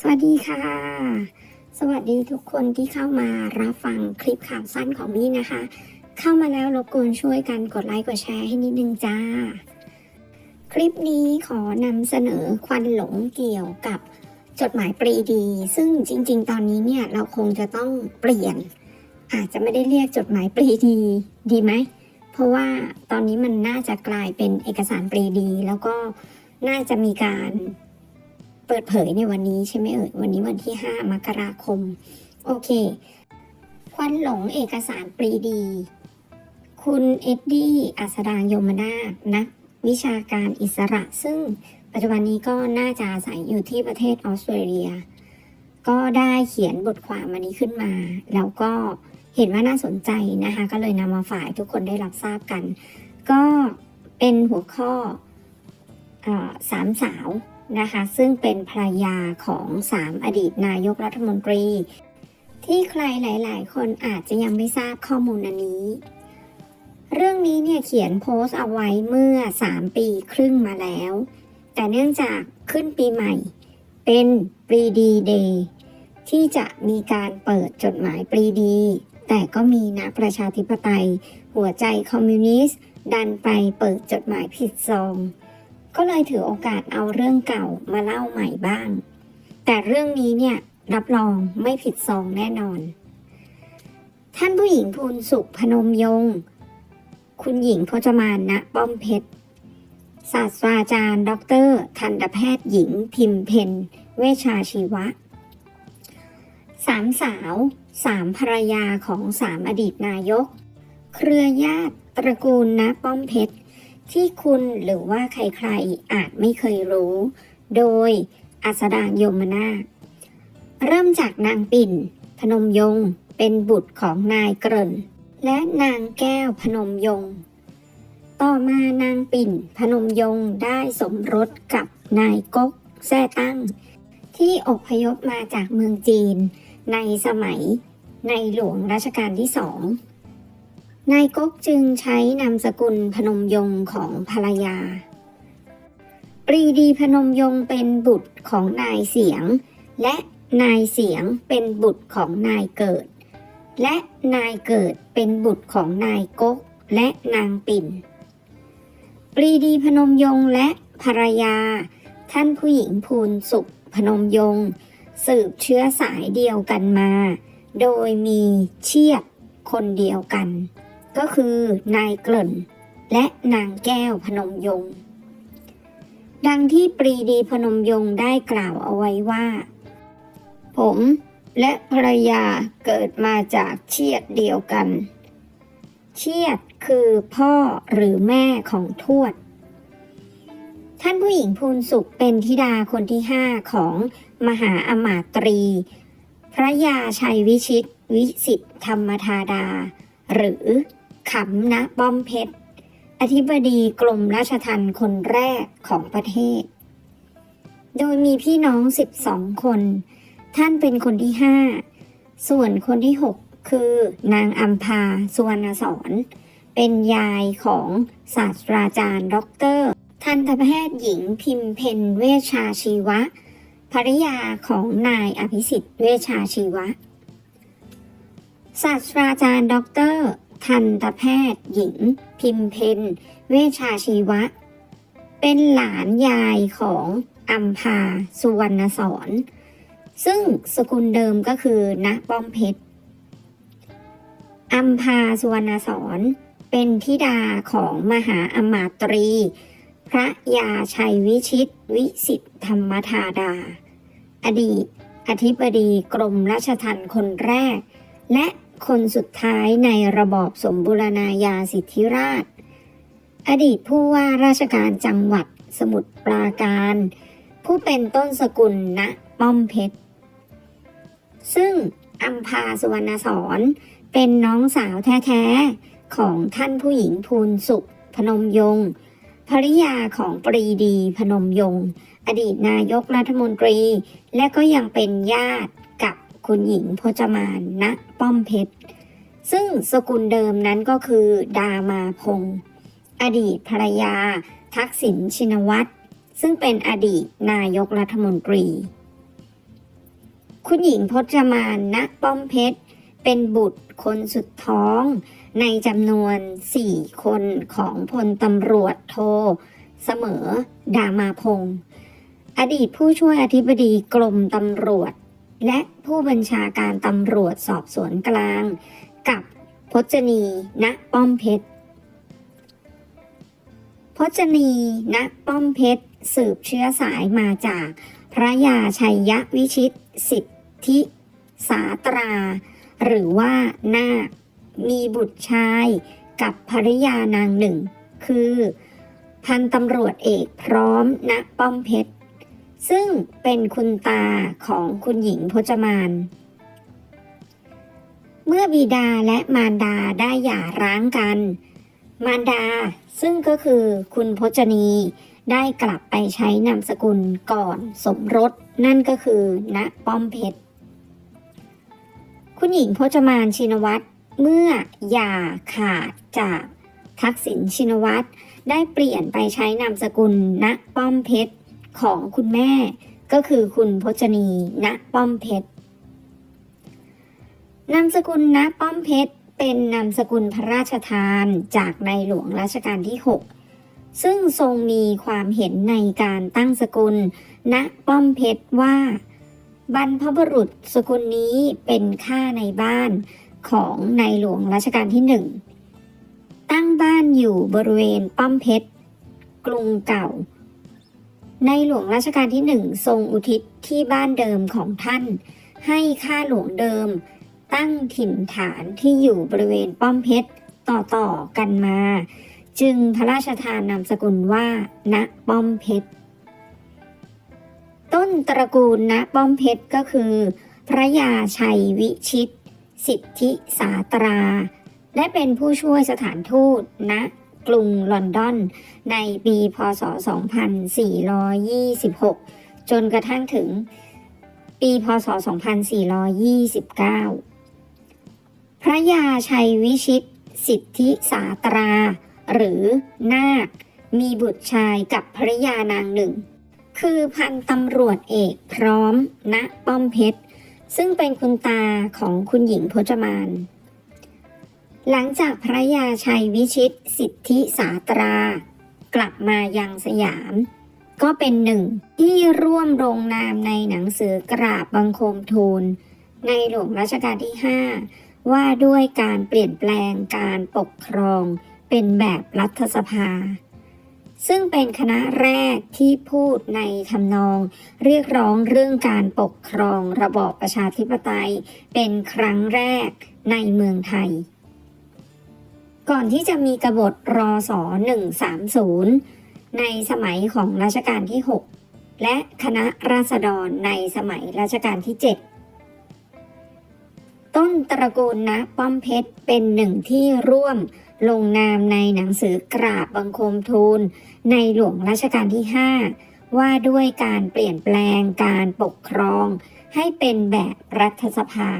สวัสดีค่ะ สวัสดีทุกคนที่เข้ามารับฟังคลิปข่าวสั้นของมี่นะคะ เข้ามาแล้วรบกวนช่วยกันกดไลค์กดแชร์ให้นิดนึงจ้า คลิปนี้ขอนำเสนอควันหลงเกี่ยวกับจดหมายปรีดี ซึ่งจริง ๆ ตอนนี้เนี่ยเราคงจะต้องเปลี่ยน อาจจะไม่ได้เรียกจดหมายปรีดี ดีไหม เพราะว่าตอนนี้มันน่าจะกลายเป็นเอกสารปรีดี แล้วก็น่าจะมีการ เปิดเผยในวันนี้ใช่ไหมเอ่ยวันนี้วันที่ 5 มกราคม โอเค ควันหลงเอกสารปรีดี คุณเอ็ดดี้อัสดางยมนาถนักวิชาการอิสระ ซึ่งปัจจุบันนี้ก็น่าจะอาศัยอยู่ที่ประเทศออสเตรเลีย ก็ได้เขียนบทความอันนี้ขึ้นมา แล้วก็เห็นว่าน่าสนใจนะคะ ก็เลยนำมาฝ่ายทุกคนได้รับทราบกัน ก็เป็นหัวข้ออสามสาว นะคะซึ่งเป็นภรรยาของสามอดีตนายกรัฐมนตรี ที่ใครหลาย ๆ คนอาจจะยังไม่ทราบข้อมูลอันนี้ เรื่องนี้เนี่ยเขียนโพสต์เอาไว้เมื่อ 3 ปีครึ่งมาแล้ว แต่เนื่องจากขึ้นปีใหม่ เป็นปรีดีเดย์ที่จะมีการเปิดจดหมายปรีดี แต่ก็มีนักประชาธิปไตย หัวใจคอมมิวนิสต์ดันไปเปิดจดหมายผิดซอง ก็เลยถือโอกาสเอาเรื่องเก่ามาเล่าใหม่บ้าง แต่เรื่องนี้เนี่ยรับรองไม่ผิดซองแน่นอน ท่านผู้หญิงภูลสุขพนมยง คุณหญิงพจมานนะป้อมเพชรศาสตราจารย์ ดร ทันตแพทย์หญิง พิมเพนเวชชาชีวะ สามสาว สามภรรยาของสามอดีตนายก เครือญาติตระกูลนะป้อมเพชร ที่คุณหรือว่าใครๆอาจไม่เคยรู้ โดยอัสดางยมนาเริ่มจากนางปิ่น พนมยงเป็นบุตรของนายเกริ่น และนางแก้วพนมยง ต่อมานางปิ่น พนมยงได้สมรสกับนายก๊กแซ่ตั้ง ที่อพยพมาจากเมืองจีน ในสมัยในหลวงรัชกาลที่สอง นายก๊กจึงใช้นามสกุลพนมยงค์ของภรรยา ปรีดีพนมยงค์เป็นบุตรของนายเสียง และนายเสียงเป็นบุตรของนายเกิด และนายเกิดเป็นบุตรของนายก๊กและนางปิ่น ปรีดีพนมยงค์และภรรยา ท่านผู้หญิงภูลสุขพนมยงค์สืบเชื้อสายเดียวกันมา โดยมีเชียดคนเดียวกัน ก็คือนายเกริ่น และนางแก้วพนมยงค์ดังที่ปรีดีพนมยงค์ได้กล่าวเอาไว้ว่า ผมและภรรยาเกิดมาจากเชียดเดียวกัน เชียดคือพ่อหรือแม่ของทวด ท่านผู้หญิงภูลสุขเป็นธิดาคนที่ห้าของมหาอมาตรี พระยาชัยวิชิต วิสิทธธรรมธาดา หรือ ขำนะป้อมเพชร อธิบดีกรมราชทัณฑ์คนแรกของประเทศ โดยมีพี่น้อง 12 คน ท่านเป็นคนที่ห้าส่วนคนที่หกคือนางอัมพาสุวรรณสอนเป็นยายของศาสตราจารย์ด็อกเตอร์ทันตแพทย์หญิงพิมเพนเวชาชีวะ ภริยาของนายอภิสิทธิ์เวชาชีวะ ศาสตราจารย์ด็อกเตอร์ ทันตแพทย์หญิง พิมเพนเวชชาชีวะ เป็นหลานยายของอัมพาสุวรรณสอนซึ่งสกุลเดิมก็คือณป้อมเพชรอัมพาสุวรรณสอนเป็นธิดาของมหาอมาตรี พระยาชัยวิชิตวิสิทธธรรมธาดา อดีตอธิบดีกรมราชทัณฑ์คนแรก และ คนสุดท้ายในระบอบสมบูรณาญาสิทธิราช อดีตผู้ว่าราชการจังหวัดสมุทรปราการ ผู้เป็นต้นสกุลณป้อมเพชร ซึ่งอัมพาสุวรรณสอนเป็นน้องสาวแท้ๆ ของท่านผู้หญิงภูลสุข พนมยงค์ภริยาของปรีดีพนมยงค์อดีตนายกรัฐมนตรี และก็ยังเป็นญาติ คุณหญิงพจมานณป้อมเพชร ซึ่งสกุลเดิมนั้นก็คือ ดามาพงศ์อดีตภรรยา ทักษิณชินวัตร ซึ่งเป็นอดีตนายกรัฐมนตรี คุณหญิงพจมานณป้อมเพชร เป็นบุตรคนสุดท้อง ในจำนวน 4 คนของพลตำรวจโท เสมอ ดามาพงศ์อดีตผู้ช่วยอธิบดีกรมตำรวจ และผู้บัญชาการตำรวจสอบสวนกลาง กับพจนีณป้อมเพชรพจนีณป้อมเพชรสืบเชื้อสายมาจากพระยาชัยยะวิชิต สิทธิ สาตรา หรือว่านาคมีบุตรชายกับภริยานางหนึ่ง คือ พันตำรวจเอกพร้อมณป้อมเพชร ซึ่งเป็นคุณตาของคุณหญิงพจมาน เมื่อบิดาและมารดาได้หย่าร้างกัน มารดาซึ่งก็คือคุณพจนีได้กลับไปใช้นามสกุลก่อนสมรสนั่นก็คือณป้อมเพชร คุณหญิงพจมานชินวัตรเมื่อหย่าขาดจากทักษิณชินวัตรได้เปลี่ยนไปใช้นามสกุลณป้อมเพชร ของคุณแม่ก็คือคุณพจนีณป้อมเพชรนามสกุลณป้อมเพชรเป็นนามสกุลพระราชทานจากในหลวงรัชกาลที่ 6 ซึ่งทรงมีความเห็นในการตั้งสกุล ณป้อมเพชรว่า บรรพบุรุษสกุลนี้เป็นข้าในบ้านของในหลวงรัชกาลที่หนึ่งตั้งบ้านอยู่บริเวณป้อมเพชรกรุงเก่า ในหลวงรัชกาลที่หนึ่งทรงอุทิศที่บ้านเดิมของท่าน ให้ข้าหลวงเดิม ตั้งถิ่นฐานที่อยู่บริเวณป้อมเพชรต่อๆกันมา จึงพระราชทานนามสกุลว่า ณป้อมเพชรต้นตระกูลณป้อมเพชรก็คือ พระยาชัยวิชิต สิทธิสาตรา และเป็นผู้ช่วยสถานทูตณ กรุงลอนดอน ในปีพศ 2426 จนกระทั่งถึงปีพศ 2429 พระยาชัยวิชิต สิทธิสาตรา หรือนาค มีบุตรชายกับภริยานางหนึ่ง คือพันตำรวจเอกพร้อมณป้อมเพชร ซึ่งเป็นคุณตาของคุณหญิงพจมาน หลังจากพระยาชัยวิชิตสิทธิสาตรา กลับมายังสยาม ก็เป็นหนึ่งที่ร่วมลงนามในหนังสือกราบบังคมทูล ในหลวงรัชกาลที่ 5 ว่าด้วยการเปลี่ยนแปลงการปกครองเป็นแบบรัฐสภา ซึ่งเป็นคณะแรกที่พูดในทำนองเรียกร้องเรื่องการปกครองระบอบประชาธิปไตย เป็นครั้งแรกในเมืองไทย ก่อนที่จะมีกบฏรอสอ130 ในสมัยของรัชกาลที่ 6 และคณะราษฎรในสมัยรัชกาลที่ 7 ต้นตระกูลนะป้อมเพชรเป็นหนึ่งที่ร่วมลงนามในหนังสือกราบบังคมทูล ในหลวงรัชกาลที่ 5 ว่าด้วยการเปลี่ยนแปลงการปกครอง ให้เป็นแบบรัฐสภา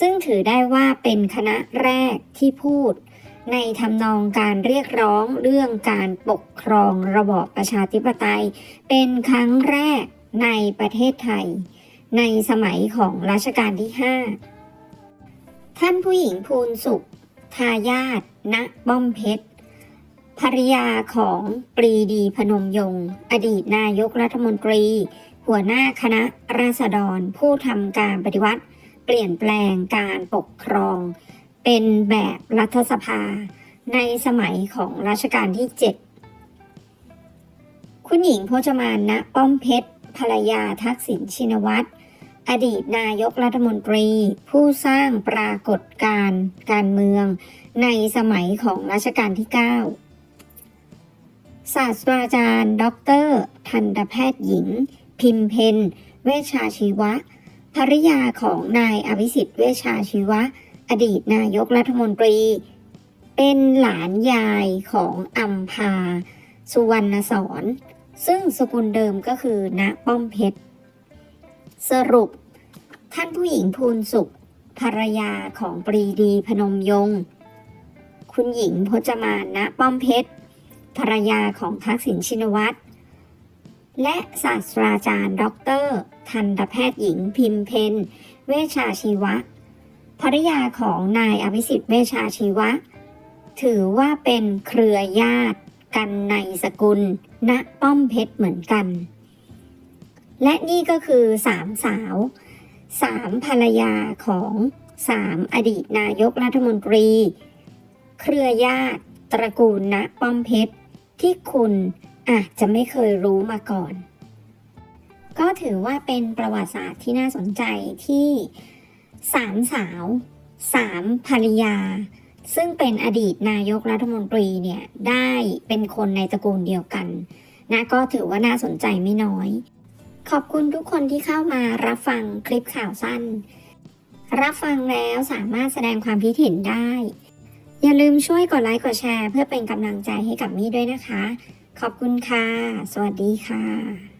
ซึ่งถือได้ว่าเป็นคณะแรกที่พูด ในทำนองการเรียกร้องเรื่องการปกครองระบอบประชาธิปไตย เป็นครั้งแรกในประเทศไทย ในสมัยของรัชกาลที่ 5 ท่านผู้หญิงภูนสุข ทายาทณป้อมเพชรภรรยาของปรีดีพนมยงค์อดีตนายกรัฐมนตรี หัวหน้าคณะราษฎรผู้ทำการปฏิวัติ เปลี่ยนแปลงการปกครอง เป็นแบบรัฐสภาในสมัยของรัชกาลที่ 7 คุณหญิงโพจมานณป้อมเพชรภรรยาทักษิณชินวัตร อดีตนายกรัฐมนตรี ผู้สร้างปรากฏการณ์การเมือง ในสมัยของรัชกาลที่ 9 ศาสตราจารย์ ดร ทันตแพทย์หญิง พิมเพนเวชชาชีวะภริยาของนายอภิสิทธิ์เวชชาชีวะ อดีตนายกรัฐมนตรี เป็นหลานยายของอัมพา สุวรรณสอน ซึ่งสกุลเดิมก็คือณป้อมเพชร สรุป ท่านผู้หญิงภูนสุข ภรรยาของปรีดีพนมยงค์คุณหญิงพจมานณป้อมเพชร ภรรยาของทักษิณชินวัตร และศาสตราจารย์ด็อกเตอร์ ทันตแพทย์หญิงพิมเพน เวชาชีวะ ภริยาของนายอภิสิทธิ์เวชชาชีวะ ถือว่าเป็นเครือญาติกันในสกุล ณป้อมเพชรเหมือนกัน และนี่ก็คือสามสาวสามภรรยาของสามอดีตนายกรัฐมนตรี เครือญาติตระกูลณป้อมเพชรที่คุณอาจจะไม่เคยรู้มาก่อน ก็ถือว่าเป็นประวัติศาสตร์ที่น่าสนใจที่ สามสาวสามภรรยา ซึ่งเป็นอดีตนายกรัฐมนตรีเนี่ย ได้เป็นคนในตระกูลเดียวกันนะก็ถือว่าน่าสนใจไม่น้อย ขอบคุณทุกคนที่เข้ามารับฟังคลิปข่าวสั้น รับฟังแล้วสามารถแสดงความคิดเห็นได้ อย่าลืมช่วยกดไลค์กดแชร์ เพื่อเป็นกำลังใจให้กับมี่ด้วยนะคะ ขอบคุณค่ะ สวัสดีค่ะ